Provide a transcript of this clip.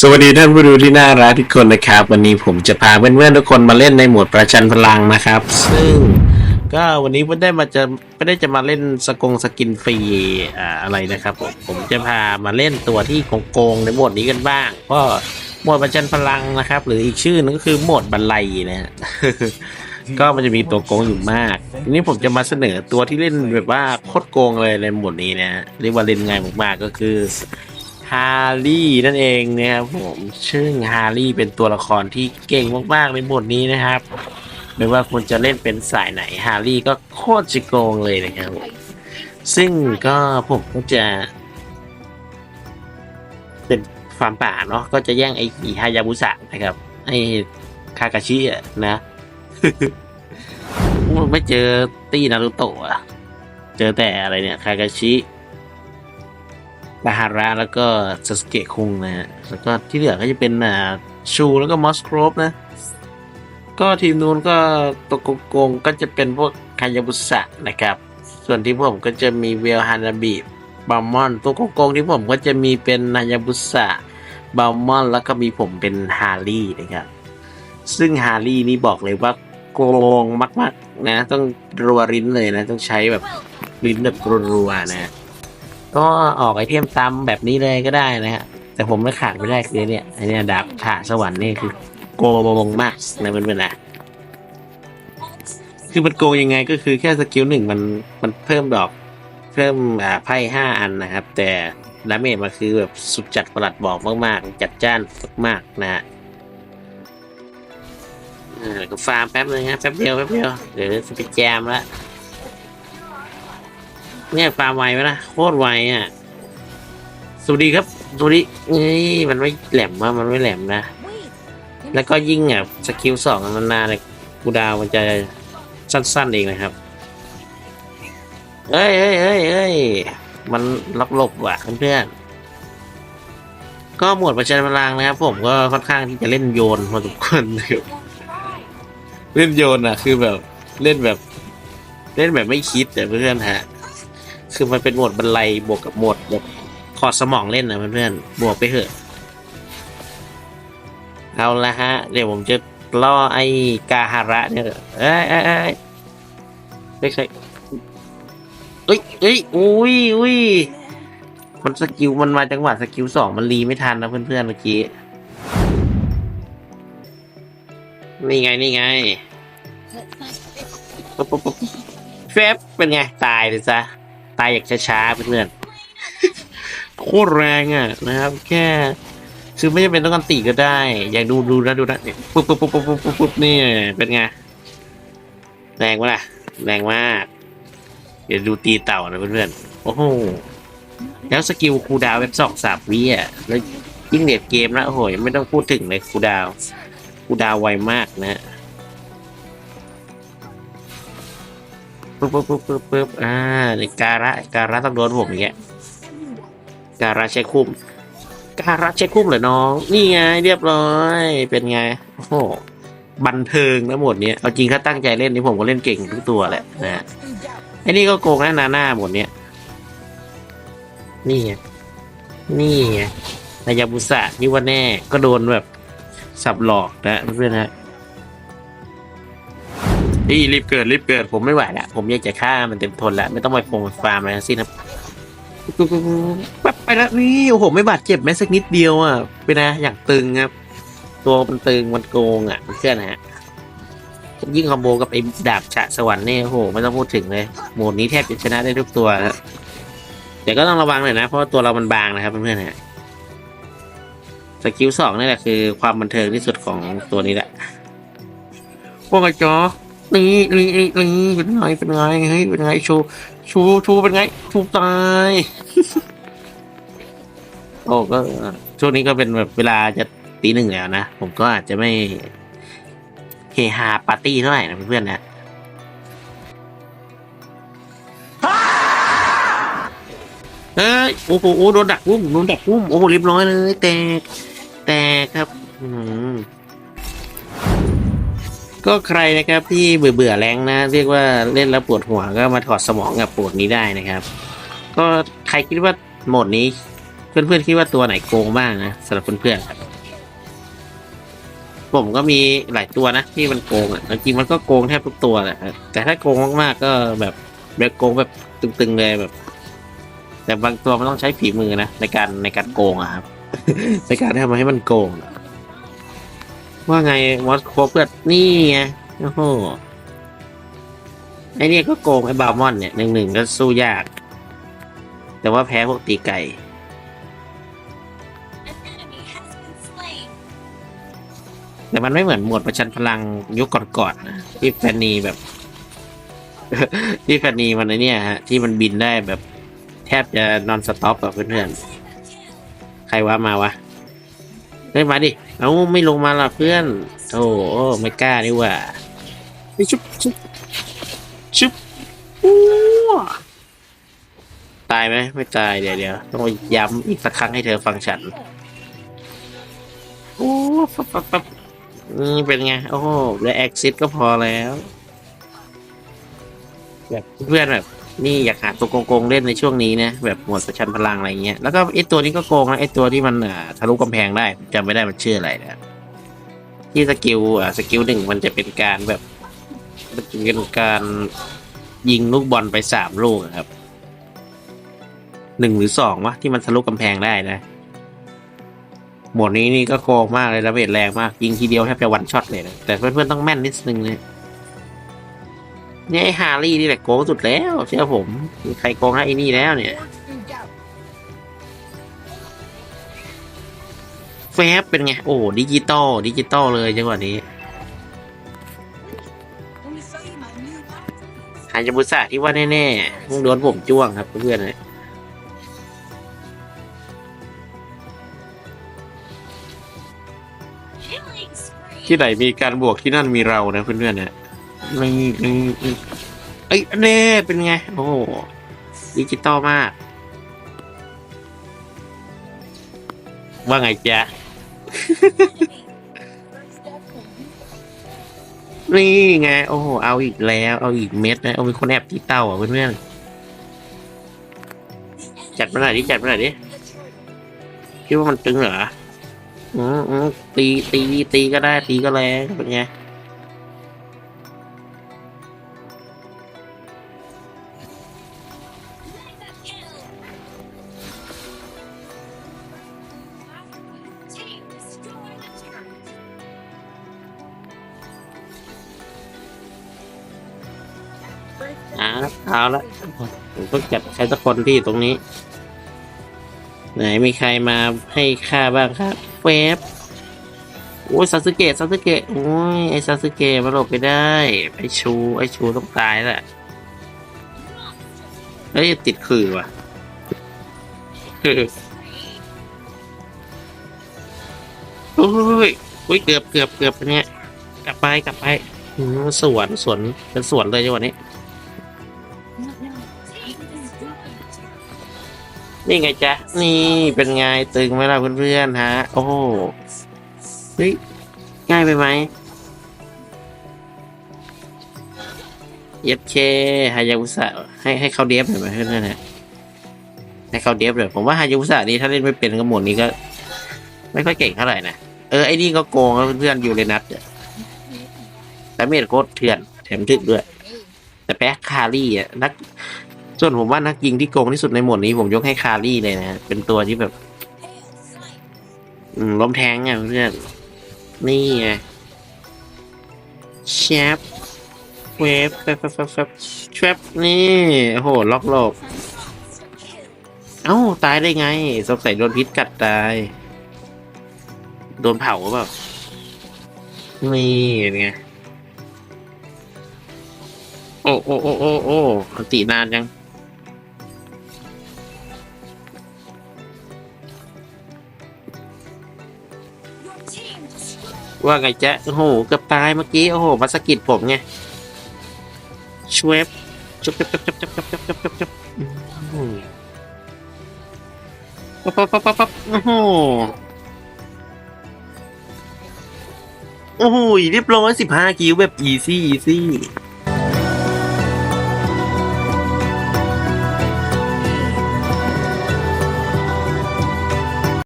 สวัสดีท่านผู้ดูที่น่ารักทุกคนนะครับ วันนี้ผมจะพาเพื่อนๆทุกคนมาเล่นในหมวดประชันพลังนะครับ ซึ่งก็วันนี้ไม่ได้มาจะไม่ได้จะมาเล่นสกงสกินฟรีอ่าอะไรนะครับผมผมจะพามาเล่นตัวที่โกงในหมวดนี้กันบ้างก็หมวดประชันพลังนะครับ หรืออีกชื่อนึงก็คือหมวดบันไลนะฮะก็มันจะมีตัวโกงอยู่มากทีนี้ผมจะมาเสนอตัวที่เล่นแบบว่าโคตรโกงเลยในหมวดนี้นะเรียกว่าเล่นง่ายมากๆก็คือ ฮาร์รี่นั่นเองนะครับผมซึ่งฮาร์รี่เป็นตัวละครที่เก่งมากๆในบทนี้นะครับ ไม่ว่าคุณจะเล่นเป็นสายไหนฮาร์รี่ก็โคตรจะโกงเลยนะครับซึ่งก็ผมก็จะ เป็นฟาร์มป่าเนาะก็จะแย่งไอ้อีฮายาบุสะนะครับไอ้คากาชิอะนะไม่เจอตี้นารุโตะอะเจอแต่อะไรเนี่ยคากาชิ บาฮาระแล้วก็ซาสเกะคุงนะฮะแล้วก็ที่เหลือก็จะเป็นอ่าชูแล้วก็มอสโครบนะ ก็ทีมนู้นก็ตัวโกงก็จะเป็นพวกคายาบุสะนะครับ ส่วนที่ผมก็จะมีเวลฮานาบิบามอนตัวโกงที่ผมก็จะมีเป็นนายาบุสะบามอนแล้วก็มีผมเป็นฮาร์รี่นะครับ ซึ่งฮาร์รี่นี่บอกเลยว่าโกงมาก ๆ นะ ต้องรัวริ้นเลยนะ ต้องใช้แบบลิ้นแบบรัวๆนะ ก็ออกไอเทมตาแบบนี้เลยก็ได้นะฮะ แต่ผมไม่ขาดไม่ได้คือเนี่ยไอเนี่ยดาบผ่าสวรรค์นี่คือโกงมากนะเพื่อนๆนะคือมันโกงยังไงก็คือแค่สกิลหนึ่งมันมันเพิ่มดอก เพิ่มอ่าไพ่ห้าอันนะครับ แต่ดาเมจมันคือแบบสุดจัดประหลัดบอกมากๆ จัดจ้านมากๆนะฮะอ่าก็ฟาร์มแป๊บนึงฮะแป๊บเดียวแป๊บเดียวเดี๋ยวจะไปแจมละ เนี่ยฟาไวไหมล่ะโคตรไวอะสวัสดีครับสวัสดีเอ้ยมันไม่แหลมว่ามันไม่แหลมนะ แล้วก็ยิ่งอะสกิลสองนานๆเลยกูดาวมันจะสั้นๆเองนะครับเอ้ยเอ้ยเอ้ยเอ้ยมันล็อกหลบว่ะเพื่อนๆก็หมวดประชันพลังนะครับ ผมก็ค่อนข้างที่จะเล่นโยนพอสมควรนะครับเล่นโยนอะ คือแบบเล่นแบบ เล่นแบบไม่คิดแต่เพื่อนฮะ คือมันเป็นโหมดบรรลัยบวกกับโหมดแบบถอดสมองเล่นนะเพื่อนๆบวกไปเถอะ เอาละฮะ เดี๋ยวผมจะล่อไอ้กาฮาระเนี่ยเอ้ยเอ้ยเอ้ยไม่ใช่เอ้ยเอ้ยอุ้ยอุ้ยมันสกิลมันมาจังหวะสกิลสองมันรีไม่ทันนะเพื่อนๆเมื่อกี้นี่ไงนี่ไงปุ๊บปุ๊บปุ๊บแฟบเป็นไง ตายเลยซะ ตายอย่างช้าๆเพื่อนๆ โคตรแรงอะนะครับ แค่คือไม่จำเป็นต้องกันตีก็ได้ อยากดูดูนะดูนะเนี่ยปุ๊บปุ๊บปุ๊บปุ๊บปุ๊บปุ๊บนี่เป็นไง แรงวะล่ะ แรงมาก เดี๋ยวดูตีเต่านะเพื่อนๆ โอ้โห แล้วสกิลคูดาวเป็นสองสามวิอะ แล้วยิ่งเด็ดเกมแล้วโอ้โหยไม่ต้องพูดถึงเลยคูดาว คูดาวไวมากนะ ปุ๊บปุ๊บปุ๊บปุ๊บปุ๊บอ่านี่การะการะต้องโดนผมอย่างเงี้ยการะใช้คุ้มการะเช็คคุ้มเหรอน้อง นี่ไงเรียบร้อย เป็นไง โอ้โหบันเทิงนะหมดเนี้ยเอาจริงถ้าตั้งใจเล่นนี่ผมก็เล่นเก่งทุกตัวแหละนะไอ้นี่ก็โกงนะนาหน้าหมดเนี้ยนี่ไงนี่ไงนายาบุษะนี่ว่าแน่ก็โดนแบบสับหลอกนะเพื่อนฮะ นี่รีบเกิดรีบเกิดผมไม่ไหวละผมอยากจะฆ่ามันเต็มทนล้วไม่ต้องไปฟงฟาร์มอะไรทั้งสิ้นครับปั๊บไปแล้วนี่โอ้โหไม่บาดเจ็บแม้สักนิดเดียวอะเป็นไงอย่างตึงครับ ตัวมันตึงมันโกงอะเชื่อนะฮะยิ่งคอมโบกับไอ้ดาบฉะสวรรค์นี่โอ้โหไม่ต้องพูดถึงเลยโหมดนี้แทบจะชนะได้ทุกตัวแล้วแต่ก็ต้องระวังหน่อยนะเพราะตัวเรามันบางนะครับเพื่อนๆฮะสกิลสองนี่แหละคือความบันเทิงที่สุดของตัวนี้แหละพวกไอ้จอ นี่นี่นี่นี่เป็นไงเป็นไงเฮ้ยเป็นไงชูชูชูเป็นไงชูตายโอ้ก็ช่วงนี้ก็เป็นแบบเวลาจะตีหนึ่งแล้วนะ ผมก็อาจจะไม่เฮฮาปาร์ตี้เท่าไหร่นะเพื่อนๆนะเอ้ยโอ้โหโอ้โดนดักกุ้มโดนดักกุ้มโอ้โหเรียบร้อยเลย แตก แตกครับ อืม ก็ใครนะครับที่เบื่อเบื่อแรงนะ เรียกว่าเล่นแล้วปวดหัวก็มาถอดสมองกับปวดนี้ได้นะครับ ก็ใครคิดว่าโหมดนี้ เพื่อนๆคิดว่าตัวไหนโกงบ้างนะสำหรับเพื่อนๆครับผมก็มีหลายตัวนะที่มันโกงอะจริงมันก็โกงแทบทุกตัวแหละแต่ถ้าโกงมากๆก็แบบแบบโกงแบบตึงๆเลยแบบ แต่บางตัวมันต้องใช้ฝีมือนะในการในการโกงอะครับในการทำให้มันโกงอะ ว่าไงมอสโคเพื่อนนี่ไงโอ้โหไอเนี่ยก็โกงไอบาร์มอนเนี่ยหนึ่งหนึ่งก็สู้ยาก แต่ว่าแพ้พวกตีไก่แต่มันไม่เหมือนหมวดประชันพลังยุคก่อนๆนะที่แฟนนีแบบ ที่แฟนนีมันไอเนี่ยฮะ ที่มันบินได้แบบแทบจะนอนสต็อปแบบเพื่อนๆใครว่า มาวะเฮ้ยมาดิ เอ้าไม่ลงมาละเพื่อน โอ้โอ้ไม่กล้านี่หว่าไปชุบชุบชุบอู้ตายไหมไม่ตายเดี๋ยวเดี๋ยวต้องย้ำอีกสักครั้งให้เธอฟังฉันโอ้ปั๊บปั๊บปั๊บนี่เป็นไง โอ้โหเหลือแอคซิสก็พอแล้ว แบบเพื่อนแบบ นี่อยากหาตัวโกงๆเล่นในช่วงนี้นะแบบหมวดประชันพลังอะไรเงี้ยแล้วก็ไอตัวนี้ก็โกงนะไอตัวที่มันอ่าทะลุกำแพงได้จำไม่ได้มันชื่ออะไรนะที่สกิลอ่าสกิลหนึ่งมันจะเป็นการแบบมันจะเป็นการยิงลูกบอลไปสามลูกครับหนึ่งหรือสองวะที่มันทะลุกำแพงได้นะหมวดนี้นี่ก็โกงมากเลยระเบิดแรงมาก ยิงทีเดียวแทบจะวันช็อตเลยนะแต่เพื่อนๆต้องแม่นนิดนึงเลย เนี่ยไอ้ฮารี่นี่แหละโกงสุดแล้ว เชื่อผมมีใครโกงให้ไอ้นี่แล้วเนี่ยแฟบเป็นไง โอ้ดิจิตอลดิจิตอลเลยจังหวะนี้หายาบุสะที่ว่าแน่ๆมึงโดนผมจ้วงครับเพื่อนเลยที่ไหนมีการบวกที่นั่นมีเรานะเพื่อนๆเนี่ย ไม่ไม่ไม่เอ้ยเน่เป็นไง โอ้โหดิจิตอลมาก ว่าไงจ๊ะ นี่ไง โอ้โห เอาอีกแล้ว เอาอีกเม็ดนะ เอามีคนแอบที่เต้าอะเพื่อนๆจัดมาหน่อยดิ จัดมาหน่อยดิคิดว่ามันตึงเหรอ อืมอืมตีตีตีก็ได้ ตีก็แรงเป็นไง อ่าเอาละผมต้องจัดใครสักคนที่ตรงนี้ ไหนมีใครมาให้ค่าบ้างครับเฟบโอ้ยซาสึเกะซาสึเกะโอ้ยไอซาสึเกะมาหลบไปได้ไอชูไอชูต้องตายแหละเฮ้ยติดขื่อว่ะโอ้ยโอ้ยเกือบเกือบเกือบเป็นไงกลับไปกลับไปสวนสวนเป็นสวนเลยจังหวะนี้ นี่ไงจ๊ะ นี่เป็นไงตึงไหมล่ะเพื่อนๆฮะ โอ้เฮ้ยง่ายไปไหมเย็บเคฮายาบุสะให้ให้เขาเดฟหน่อยไหมเพื่อนๆฮะให้เขาเดฟเลยผมว่าฮายาบุสะนี่ถ้าเล่นไม่เป็นก็หมดนี้ก็ ไม่ค่อยเก่งเท่าไหร่นะเออไอ้นี่ก็โกงเพื่อนๆอยู่เลยนัดอะแต่เมดโคตรเถื่อนแถมถึกด้วย แต่แพ้คารี่อะนัก ส่วนผมว่านักยิงที่โกงที่สุดในหมวดนี้ผมยกให้คารี่เลยนะเป็นตัวที่แบบ อืมล้มแทงไงเพื่อนนี่ไงแชปเวฟแฟบแฟบแฟบแชปนี่โอ้โหล็อกโลกเอ้า ตายได้ไงสงสัยโดนพิษกัดตาย โดนเผาเปล่านี่เป็นไงโอ้โอ้โอ้โอ้โอ้ตินานยัง ว่าไงจ๊ะโอ้โหเกือบตายเมื่อกี้ โอ้โหมาสกิดผมไงชวบจุบจับจับจับจับจับจับจับจับอืมปั๊บปั๊บปั๊บปั๊บปั๊บโอ้โหโอ้โหเรียบร้อยสิบห้าคิวแบบอีซี่อีซี่